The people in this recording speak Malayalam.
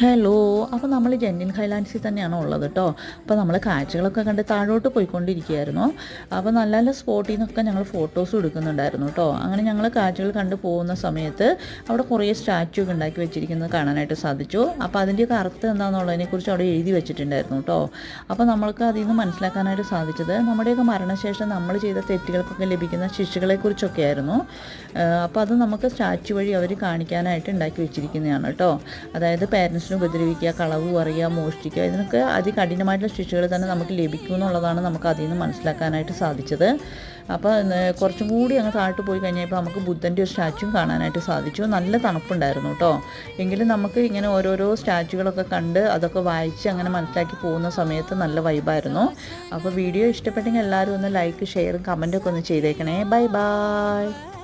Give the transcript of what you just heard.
ഹലോ അപ്പോൾ നമ്മൾ ജെന്നിൻ ഹൈലാൻഡ്സിൽ തന്നെയാണ് ഉള്ളത് കേട്ടോ അപ്പോൾ നമ്മൾ കാഴ്ചകളൊക്കെ കണ്ട് താഴോട്ട് പോയിക്കൊണ്ടിരിക്കുകയായിരുന്നു. അപ്പോൾ നല്ല നല്ല സ്പോട്ടിൽ നിന്നൊക്കെ ഞങ്ങൾ ഫോട്ടോസ് എടുക്കുന്നുണ്ടായിരുന്നു കേട്ടോ അങ്ങനെ ഞങ്ങൾ കാഴ്ചകൾ കണ്ട് പോകുന്ന സമയത്ത് അവിടെ കുറേ സ്റ്റാച്ചു ഒക്കെ ഉണ്ടാക്കി വെച്ചിരിക്കുന്നത് കാണാനായിട്ട് സാധിച്ചു. അപ്പോൾ അതിന്റെയൊക്കെ അർത്ഥം എന്താണെന്നുള്ളതിനെക്കുറിച്ച് അവിടെ എഴുതി വെച്ചിട്ടുണ്ടായിരുന്നു കേട്ടോ അപ്പോൾ നമ്മൾക്ക് അതിൽ നിന്ന് മനസ്സിലാക്കാനായിട്ട് സാധിച്ചത് നമ്മുടെയൊക്കെ മരണശേഷം നമ്മൾ ചെയ്ത തെറ്റുകൾക്കൊക്കെ ലഭിക്കുന്ന ശിക്ഷകളെക്കുറിച്ചൊക്കെ ആയിരുന്നു അപ്പോൾ അത് നമുക്ക് സ്റ്റാച്ചു വഴി അവർ കാണിക്കാനായിട്ട് ഉണ്ടാക്കി വെച്ചിരിക്കുന്നതാണ് കേട്ടോ അതായത് പേരൻസിനെ ഉപദ്രവിക്കുക കളവ് പറയുക മോഷ്ടിക്കുക ഇതിനൊക്കെ അതികഠിനമായിട്ടുള്ള ശിക്ഷകൾ തന്നെ നമുക്ക് ലഭിക്കും എന്നുള്ളതാണ് നമുക്ക് അതിൽ നിന്ന് മനസ്സിലാക്കാനായിട്ട് സാധിച്ചത്. അപ്പോൾ കുറച്ചും കൂടി അങ്ങ് താഴ്ത്തു പോയി കഴിഞ്ഞപ്പോൾ നമുക്ക് ബുദ്ധന്റെ ഒരു സ്റ്റാച്യൂ കാണാനായിട്ട് സാധിച്ചു. നല്ല തണുപ്പുണ്ടായിരുന്നു കേട്ടോ. എങ്കിലും നമുക്ക് ഇങ്ങനെ ഓരോരോ സ്റ്റാച്ചുകളൊക്കെ കണ്ട് അതൊക്കെ വായിച്ച് അങ്ങനെ മനസ്സിലാക്കി പോകുന്ന സമയത്ത് നല്ല വൈബായിരുന്നു. അപ്പോൾ വീഡിയോ ഇഷ്ടപ്പെട്ടെങ്കിൽ എല്ലാവരും ഒന്ന് ലൈക്ക് ഷെയറും കമന്റൊക്കെ ഒന്ന് ചെയ്തേക്കണേ. Bye bye.